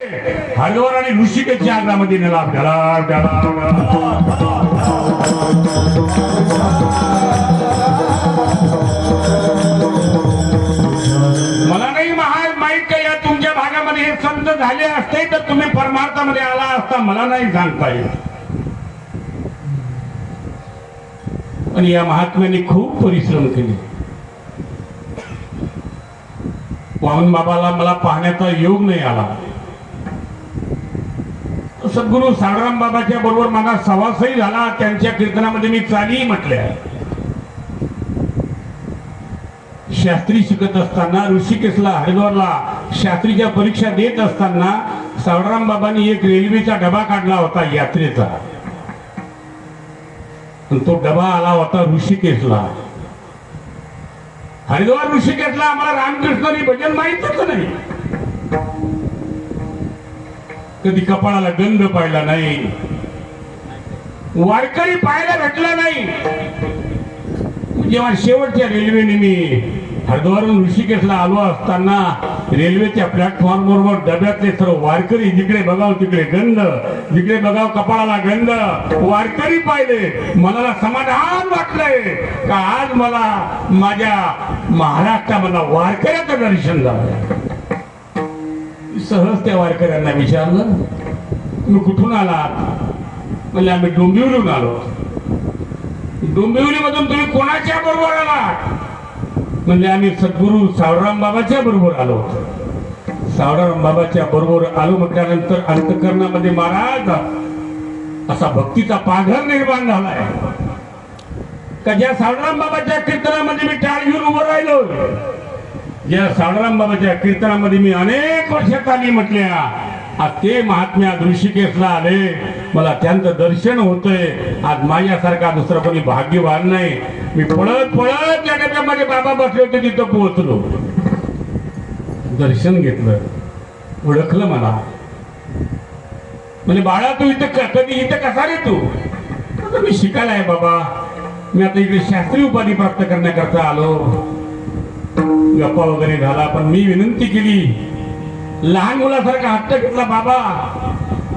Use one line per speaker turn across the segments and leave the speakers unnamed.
हरिद्वार आणि ऋषिकेशच्या आग्रामध्ये नेला मला नाही महाराज माहीत का या तुमच्या भागामध्ये हे संत झाले असते तर तुम्ही परमार्थामध्ये आला असता मला नाही सांगता येत. पण या महात्म्याने खूप परिश्रम केले. वामन बाबाला मला पाहण्याचा योग नाही आला. सद्गुरू साळराम बाबाच्या बरोबर माझा सवासही झाला. त्यांच्या कीर्तनामध्ये मी चाली आहे. शास्त्री शिकत असताना ऋषिकेशला हरिद्वारला शास्त्रीच्या परीक्षा देत असताना सावराम बाबांनी एक रेल्वेचा डबा काढला होता यात्रेचा. तो डबा आला होता ऋषिकेशला. हरिद्वार ऋषिकेशला आम्हाला रामकृष्णाने भजन माहितच नाही. कधी कपाळाला गंध पाहिला नाही. वारकरी पाहायला भेटला नाही. जेव्हा शेवटच्या रेल्वेने मी हरिद्वारून ऋषिकेशला आलो असताना रेल्वेच्या प्लॅटफॉर्म बरोबर डब्यातले सर्व वारकरी जिकडे बघाव तिकडे गंध जिकडे बघाव कपाळाला गंध वारकरी पाहिले. मनाला समाधान वाटलंय. का आज मला माझ्या महाराष्ट्रामधला वारकऱ्याचं दर्शन झालं. सहज त्या वारकऱ्यांना विचारलं तुम्ही कुठून आलात? म्हणजे आम्ही डोंबिवलीहून आलो. डोंबिवलीमधून तुम्ही कोणाच्या बरोबर आलात? म्हणजे आम्ही सद्गुरू सावराम बाबाच्या बरोबर आलो. सावराम बाबाच्या बरोबर आलो म्हटल्यानंतर अंतकरणामध्ये महाराज असा भक्तीचा पाघर निर्माण झालाय. का ज्या सावराम बाबाच्या कीर्तनामध्ये मी टाळ घेऊन उभं राहिलो ज्या सावराम बाबाच्या कीर्तनामध्ये मी अनेक वर्षात आली म्हटल्या. आज ते महात्म्या ऋषिकेशला आले. मला त्यांचं दर्शन होतंय. आज माझ्यासारखा दुसरा कोणी भाग्यवान नाही. मी पळत पळत त्या माझे बाबा बसले होते तिथं पोहोचलो. दर्शन घेतलं. ओळखलं मला. म्हणजे बाळा तू इथं कधी इथं कसा रे तू? मी शिकायला आहे बाबा. मी आता इकडे शास्त्री उपाधी प्राप्त करण्याकरता आलो. गप्पा वगैरे झाला पण मी विनंती केली लहान मुलासारखा हट्ट घेतला बाबा.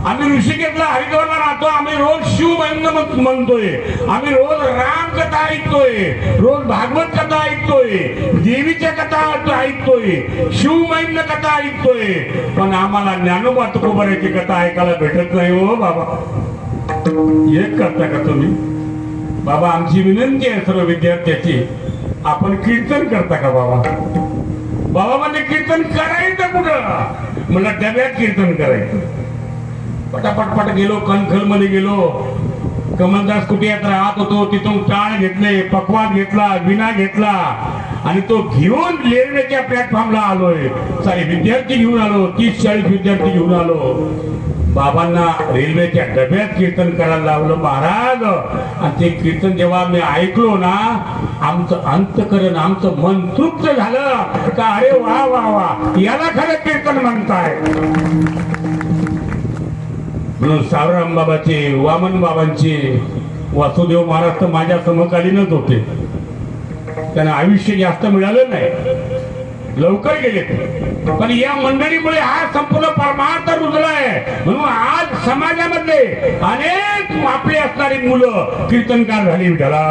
आम्ही ऋषिकेतला हरिद्वारला राहतो आम्ही रोज शिव महिना म्हणतोय. आम्ही रोज राम कथा ऐकतोय रोज भागवत कथा ऐकतोय देवीच्या कथा ऐकतोय शिव महिना कथा ऐकतोय. पण आम्हाला ज्ञानोबा तुकोबऱ्याची कथा ऐकायला भेटत नाही हो बाबा. एक करता का तुम्ही? बाबा आमची विनंती आहे सर्व विद्यार्थ्याची. आपण कीर्तन करता का बाबा? बाबा म्हणजे कीर्तन करायचं कुठं? म्हणलं डब्यात कीर्तन करायचं. पटापट पट गेलो कणखलमध्ये गेलो. कमलदास कुटियात राहत होतो. तिथून टाळ घेतले पकवान घेतला विना घेतला. आणि तो घेऊन रेल्वेच्या प्लॅटफॉर्मला आलोय. सारे विद्यार्थी घेऊन आलो तीस चाळीस विद्यार्थी घेऊन आलो. बाबांना रेल्वेच्या डब्यात कीर्तन करायला लावलं महाराज. आणि ते कीर्तन जेव्हा मी ऐकलो ना आमचं अंतकरण आमचं मन तृप्त झालं. का अरे वा वा वा याला खरं कीर्तन म्हणताय. म्हणून सावराम बाबाचे वामन बाबांचे वासुदेव महाराज तर माझ्या समकालीनच होते. त्यांना आयुष्य जास्त मिळालं नाही. लवकर गेलेत पण या मंडळीमुळे हा संपूर्ण परमार्थ आहे म्हणून आज समाजामध्ये अनेक आपली असणारी मुलं कीर्तनकार झाली विठ्ठला,